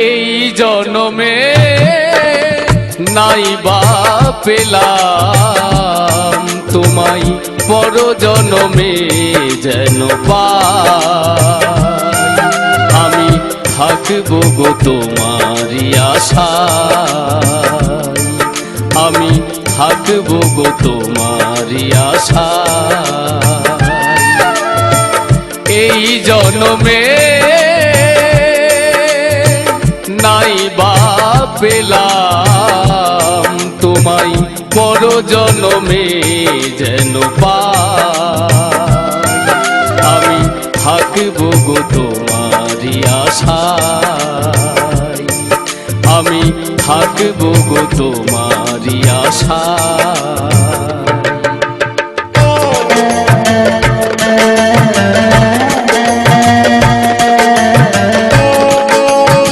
এই জনমে নাই বা পেলাম। তোমায় পর জনমে যেন পাই। আমি থাকব গো তোমারই আশা আমি থাকব গো তোমারই আশায়। এই জনমে নাই বা পেলাম। তোমায় পর জনমে যেন পাই। আমি থাকব গো তোমারই আশায়। আমি থাকব গো তোমারই আশায়।